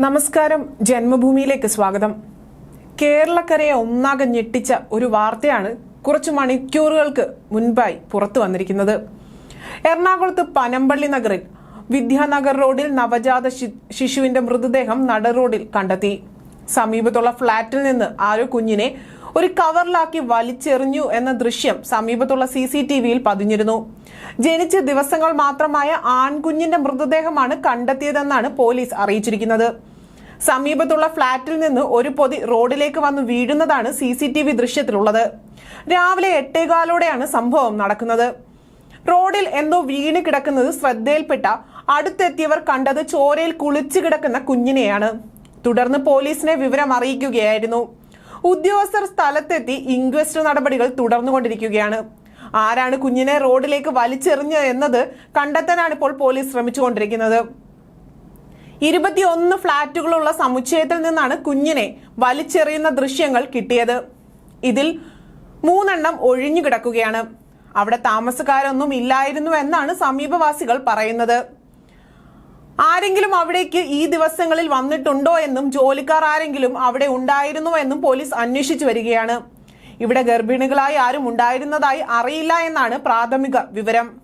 നമസ്കാരം. ജന്മഭൂമിയിലേക്ക് സ്വാഗതം. കേരളക്കരയെ ഒന്നാകെ ഞെട്ടിച്ച ഒരു വാർത്തയാണ് കുറച്ച് മണിക്കൂറുകൾക്ക് മുൻപായി പുറത്തു വന്നിരിക്കുന്നത്. എറണാകുളത്ത് പനമ്പള്ളി നഗറിൽ വിദ്യാനഗർ റോഡിൽ നവജാത ശിശുവിന്റെ മൃതദേഹം നട റോഡിൽ കണ്ടെത്തി. സമീപത്തുള്ള ഫ്ളാറ്റിൽ നിന്ന് ആരോ കുഞ്ഞിനെ ഒരു കവറിലാക്കി വലിച്ചെറിഞ്ഞു എന്ന ദൃശ്യം സമീപത്തുള്ള സി സി ടി വിയിൽ പതിഞ്ഞിരുന്നു. ജനിച്ച ദിവസങ്ങൾ മാത്രമായ ആൺകുഞ്ഞിന്റെ മൃതദേഹമാണ് കണ്ടെത്തിയതെന്നാണ് പോലീസ് അറിയിച്ചിരിക്കുന്നത്. സമീപത്തുള്ള ഫ്ളാറ്റിൽ നിന്ന് ഒരു പൊതി റോഡിലേക്ക് വന്ന് വീഴുന്നതാണ് സി സി ടി വി ദൃശ്യത്തിലുള്ളത്. രാവിലെ എട്ടേകാലോടെയാണ് സംഭവം നടക്കുന്നത്. റോഡിൽ എന്തോ വീണ് കിടക്കുന്നത് ശ്രദ്ധയിൽപ്പെട്ട അടുത്തെത്തിയവർ കണ്ടത് ചോരയിൽ കുളിച്ചു കിടക്കുന്ന കുഞ്ഞിനെയാണ്. തുടർന്ന് പോലീസിനെ വിവരം അറിയിക്കുകയായിരുന്നു ഉദ്യോഗസ്ഥർ സ്ഥലത്തെത്തി ഇൻക്വസ്റ്റ് നടപടികൾ തുടർന്നുകൊണ്ടിരിക്കുകയാണ്. ആരാണ് കുഞ്ഞിനെ റോഡിലേക്ക് വലിച്ചെറിഞ്ഞത് എന്നത് കണ്ടെത്താനാണ് ഇപ്പോൾ പോലീസ് ശ്രമിച്ചുകൊണ്ടിരിക്കുന്നത്. ഇരുപത്തിയൊന്ന് ഫ്ളാറ്റുകളുള്ള സമുച്ചയത്തിൽ നിന്നാണ് കുഞ്ഞിനെ വലിച്ചെറിയുന്ന ദൃശ്യങ്ങൾ കിട്ടിയത്. ഇതിൽ മൂന്നെണ്ണം ഒഴിഞ്ഞു കിടക്കുകയാണ്. അവിടെ താമസക്കാരൊന്നും ഇല്ലായിരുന്നു എന്നാണ് സമീപവാസികൾ പറയുന്നത്. ആരെങ്കിലും അവിടേക്ക് ഈ ദിവസങ്ങളിൽ വന്നിട്ടുണ്ടോ എന്നും ജോലിക്കാർ ആരെങ്കിലും അവിടെ ഉണ്ടായിരുന്നോ എന്നും പോലീസ് അന്വേഷിച്ചു വരികയാണ്. ഇവിടെ ഗർഭിണികളായി ആരും ഉണ്ടായിരുന്നതായി അറിയില്ല എന്നാണ് പ്രാഥമിക വിവരം.